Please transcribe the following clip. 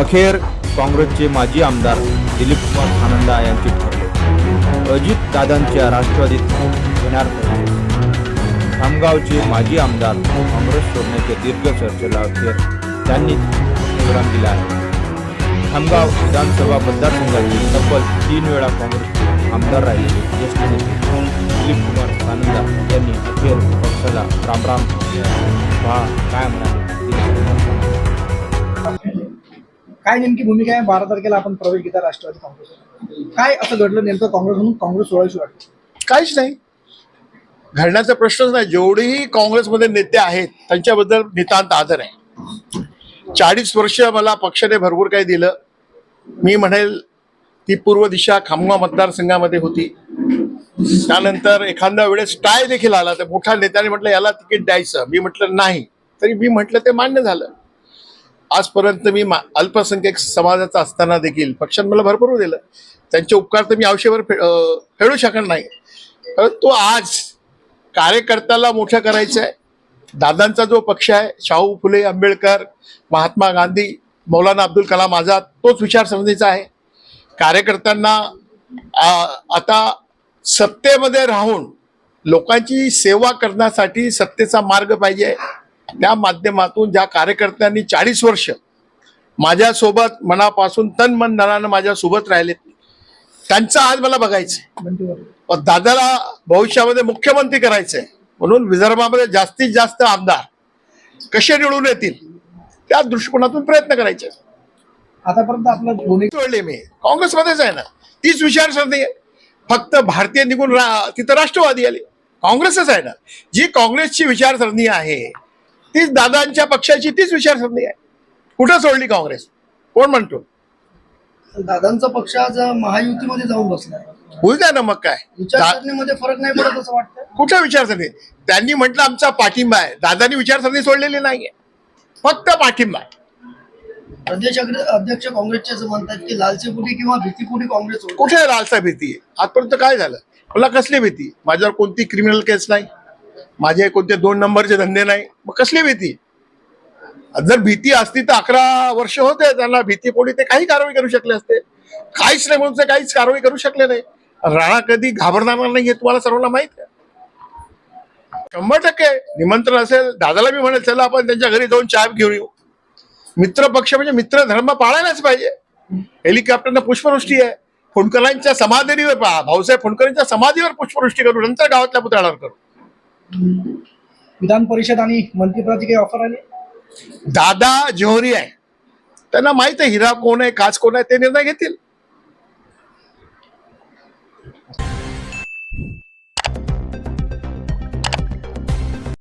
अखेर काँग्रेसचे माजी आमदार दिलीप कुमार आनंदा यांचे ठरले अजित दादांच्या राष्ट्रवादीत येणार खामगावचे माजी आमदार काँग्रेस सोडण्याच्या दीर्घ चर्चेला अखेर त्यांनी विराम दिला आहे. खामगाव विधानसभा मतदारसंघातील तब्बल तीन वेळा काँग्रेसचे आमदार राहिलेले ज्येष्ठ नेते दिलीप कुमार सानंदा यांनी अखेर पक्षाला रामराम. पहा काय म्हणाले? काय नेमकी भूमिका आहे? बारा तारखेला आपण प्रवेश घेता राष्ट्रवादी काँग्रेस. काय असं घडलं नेमकं काँग्रेस म्हणून? काँग्रेस सोडायची वाटतं. काहीच नाही. घडण्याचा प्रश्नच नाही. जेवढेही काँग्रेसमध्ये नेते आहेत त्यांच्याबद्दल नितांत आदर आहे. चाळीस वर्ष मला पक्षाने भरपूर काही दिलं. मी म्हणेल ती पूर्व दिशा खामगाव मतदारसंघामध्ये होती. त्यानंतर एखाद्या वेळेस टाय देखील आला. तर मोठ्या नेत्याने म्हटलं याला तिकीट द्यायचं. मी म्हटलं नाही. तरी मी म्हटलं ते मान्य झालं. आजपर्यंत मी मा- अल्पसंख्याक समाजाचा असताना देखील पक्षाने मला भरपूर दिलं. त्यांचे उपकार तर मी आयुष्यभर फे फेडू शकत नाही. परंतु आज कार्यकर्त्याला मोठं करायचं आहे. दादांचा जो पक्ष आहे शाहू फुले आंबेडकर महात्मा गांधी मौलाना अब्दुल कलाम आझाद तोच विचारसरणीचा आहे. कार्यकर्त्यांना आता सत्तेमध्ये राहून लोकांची सेवा करण्यासाठी सत्तेचा मार्ग पाहिजे. त्या माध्यमातून ज्या कार्यकर्त्यांनी चाळीस वर्ष माझ्यासोबत मनापासून तन मन धनानं माझ्यासोबत राहिलेत. त्यांचं आज मला बघायचं दादाला भविष्यामध्ये मुख्यमंत्री करायचंय. म्हणून विदर्भामध्ये जास्तीत जास्त आमदार कसे निवडून येतील त्या दृष्टिकोनातून प्रयत्न करायचे. आतापर्यंत आपलं भूमिका निवडले मी. काँग्रेसमध्येच आहे ना. तीच विचारसरणी आहे. फक्त भारतीय निघून रा तिथं राष्ट्रवादी आली. काँग्रेसच आहे ना. जी काँग्रेसची विचारसरणी आहे तीच दादांच्या पक्षाची तीच विचारसरणी आहे. कुठं सोडली काँग्रेस? कोण म्हणतो? दादांचा पक्ष आज महायुतीमध्ये जाऊन बसलाय. होऊ द्या ना मग काय? विचारसरणीमध्ये फरक नाही पडत असं वाटतं कुठं विचारसरणी? त्यांनी म्हटलं आमचा पाठिंबा आहे. दादांनी विचारसरणी सोडलेली नाहीये. फक्त पाठिंबा आहे. प्रदेश अध्यक्ष काँग्रेसचे म्हणतात की लालचीपुटी किंवा भीतीपुटी काँग्रेस. कुठे लालसा भीती? आहे आजपर्यंत काय झालं? मला कसली भीती? माझ्यावर कोणती क्रिमिनल केस नाही? माझे कोणते दोन नंबरचे धंदे नाही. मग कसली भीती? जर भीती असती तर अकरा वर्ष होते त्यांना भीती पोळी ते काही कारवाई करू शकले असते. काहीच नाही म्हणून ते काहीच कारवाई करू शकले नाही. राणा कधी घाबरणार नाही हे तुम्हाला सर्वांना माहीत आहे. शंभर टक्के निमंत्रण असेल दादाला मी म्हणेल चला आपण त्यांच्या घरी जाऊन चाय घेऊन येऊ. मित्र पक्ष म्हणजे मित्र धर्म पाळायलाच पाहिजे. हेलिकॉप्टरनं पुष्पवृष्टी आहे. फुंडकरांच्या समाधीवर पहा. भाऊसाहेब फुंडकरांच्या समाधीवर पुष्पवृष्टी करू नंतर गावातल्या पुतळ्यावर करू विधान परिषद आणि मंत्रिपदाची काही ऑफर आली? दादा जोहरी आहे. त्यांना माहीत आहे हिरा कोण आहे काच कोण आहे ते निर्णय घेतील.